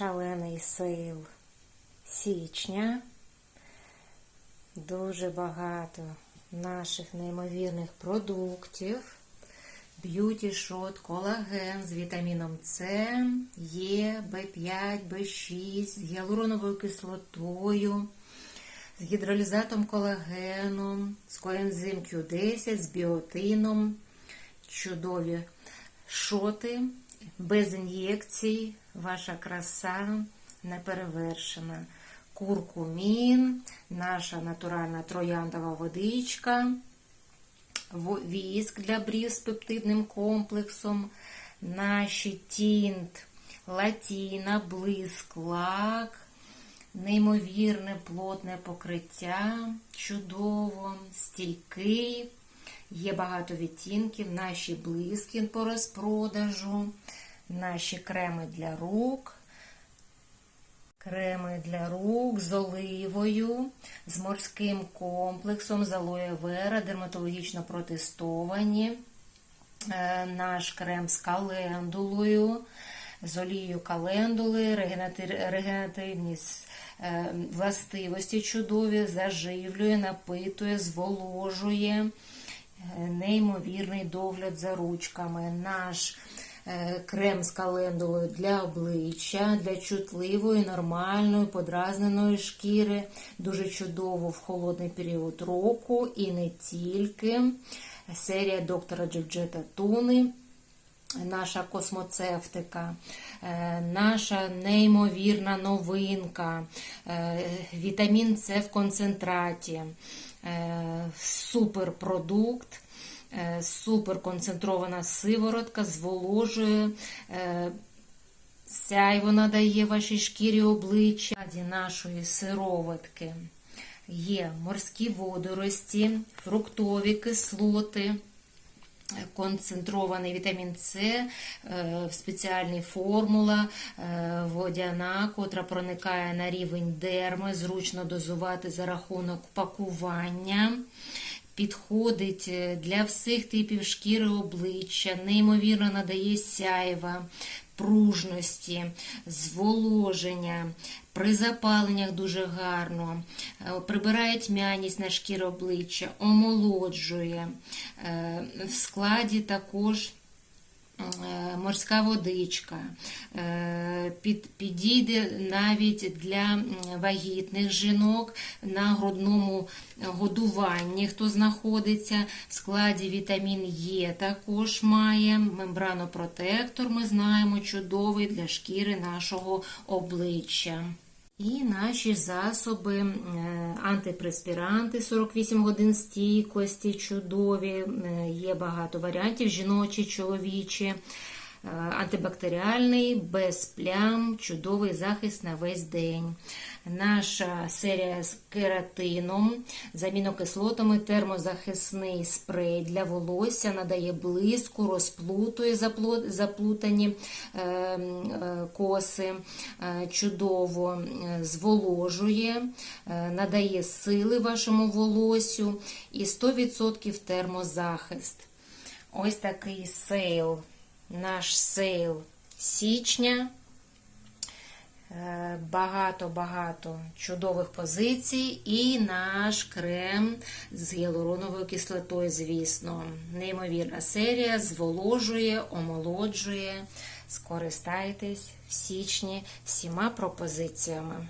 шалений сейл січня. Дуже багато наших неймовірних продуктів. Б'юті шот, колаген з вітаміном С, Е, В5, В6, з гіалуроновою кислотою, з гідролізатом колагену, з коензим Q10, з біотином. Чудові шоти, без ін'єкцій, ваша краса неперевершена. Куркумін, наша натуральна трояндова водичка, віск для брів з пептидним комплексом, наші тінт, латіна, блиск, лак, неймовірне плотне покриття, чудово, стійкий. Є багато відтінків, наші блиски по розпродажу, наші креми для рук, креми для рук з оливою, з морським комплексом, з алоє вера, дерматологічно протестовані, Е, наш крем з календулою, з олією календули, регенератив- регенеративні е, властивості чудові, заживлює, напитує, зволожує неймовірний догляд за ручками. Наш е, крем з календулою для обличчя, для чутливої, нормальної, подразненої шкіри. Дуже чудово в холодний період року і не тільки. Серія доктора Джорджета Туни. Наша космоцевтика, е, наша неймовірна новинка, е, вітамін С в концентраті, е, суперпродукт, е, суперконцентрована сиворотка, зволожує, е, сяйво надає вашій шкірі обличчя. Нашої сироватки є морські водорості, фруктові кислоти концентрований вітамін С, е, в спеціальній формула е, водяна, котра проникає на рівень дерми, зручно дозувати за рахунок пакування. Підходить е, для всіх типів шкіри обличчя, неймовірно надає сяйва, пружності, зволоження, при запаленнях дуже гарно, е, прибирає тьмяність на шкіру обличчя, омолоджує. Е, В складі також морська водичка. Е, Під, підійде навіть для вагітних жінок на грудному годуванні, хто знаходиться. В складі вітамін Е також має мембранопротектор, ми знаємо, чудовий для шкіри нашого обличчя. І наші засоби, е, антипреспіранти 48 годин стійкості, чудові, е, є багато варіантів, жіночі, чоловічі, антибактеріальний, без плям, чудовий захист на весь день. Наша серія з кератином, з амінокислотами, термозахисний спрей для волосся, надає блиску, розплутує заплутані е, е, коси, е, чудово е, зволожує, е, надає сили вашому волосю і 100% термозахист. Ось такий сейл, наш сейл січня. Е, Багато-багато чудових позицій і наш крем з гіалуроновою кислотою, звісно. Неймовірна серія, зволожує, омолоджує. Скористайтесь в січні всіма пропозиціями.